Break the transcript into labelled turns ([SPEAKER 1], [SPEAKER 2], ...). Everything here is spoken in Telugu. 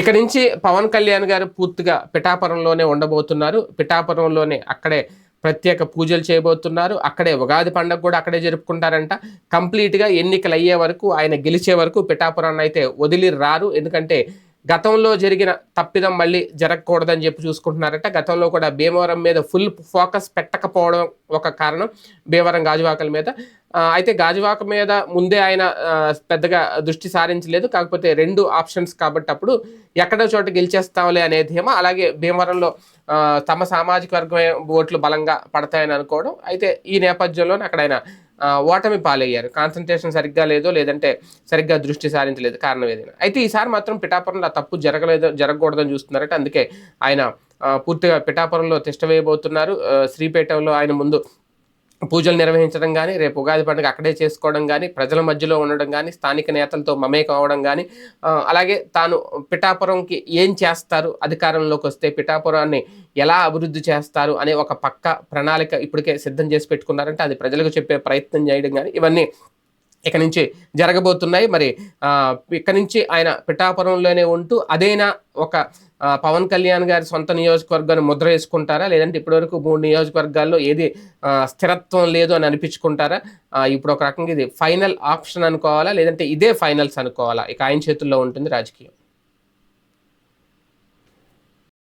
[SPEAKER 1] ఇక నుంచి పవన్ కళ్యాణ్ గారు పూర్తిగా పిఠాపురంలోనే ఉండబోతున్నారు. పిఠాపురంలోనే అక్కడే ప్రత్యేక పూజలు చేయబోతున్నారు. అక్కడే ఉగాది పండుగ కూడా అక్కడే జరుపుకుంటారంట. కంప్లీట్గా ఎన్నికలు అయ్యే వరకు ఆయన గెలిచే వరకు పిఠాపురాన్ని అయితే వదిలి రారు ఎందుకంటే గతంలో జరిగిన తప్పిదం మళ్ళీ జరగకూడదని చెప్పి చూసుకుంటున్నారట. గతంలో కూడా భీమవరం మీద ఫుల్ ఫోకస్ పెట్టకపోవడం ఒక కారణం భీమవరం గాజువాకల మీద. అయితే గాజువాక మీద ముందే ఆయన పెద్దగా దృష్టి సారించలేదు. కాకపోతే రెండు ఆప్షన్స్ కాబట్టి అప్పుడు ఎక్కడో చోట గెలిచేస్తాంలే అనే ధీమా అలాగే భీమవరంలో తమ సామాజిక వర్గం ఓట్లు బలంగా పడతాయని అనుకోవడం. అయితే ఈ నేపథ్యంలోనే అక్కడ ఆయన ఓటమి పాలయ్యారు. కాన్సన్ట్రేషన్ సరిగ్గా లేదో లేదంటే సరిగ్గా దృష్టి సారించలేదు కారణం ఏదైనా. అయితే ఈసారి మాత్రం పిఠాపురంలో ఆ తప్పు జరగలేదు జరగకూడదని చూస్తున్నారట. అందుకే ఆయన పూర్తిగా పిఠాపురంలో తిష్ట వేయబోతున్నారు. శ్రీపేటలో ఆయన ముందు పూజలు నిర్వహించడం కానీ రేపు ఉగాది పండుగ అక్కడే చేసుకోవడం కానీ ప్రజల మధ్యలో ఉండడం కానీ స్థానిక నేతలతో మమేకం అవడం కానీ అలాగే తాను పిఠాపురంకి ఏం చేస్తారు? అధికారంలోకి వస్తే పిఠాపురాన్ని ఎలా అభివృద్ధి చేస్తారు? అనే ఒక పక్క ప్రణాళిక ఇప్పటికే సిద్ధం చేసి పెట్టుకున్నారంటే అది ప్రజలకు చెప్పే ప్రయత్నం చేయడం కానీ ఇవన్నీ ఇక నుంచి జరగబోతున్నాయి. మరి ఆ, ఇక నుంచి ఆయన పిఠాపురంలోనే ఉంటూ అదేనా ఒక పవన్ కళ్యాణ్ గారి సొంత నియోజకవర్గాన్ని ముద్ర వేసుకుంటారా? లేదంటే ఇప్పటివరకు మూడు నియోజకవర్గాల్లో ఏది స్థిరత్వం లేదు అని అనిపించుకుంటారా? ఇప్పుడు ఒక రకంగా ఇది ఫైనల్ ఆప్షన్ అనుకోవాలా? లేదంటే ఇదే ఫైనల్స్ అనుకోవాలా? ఇక ఆయన చేతుల్లో ఉంటుంది రాజకీయం.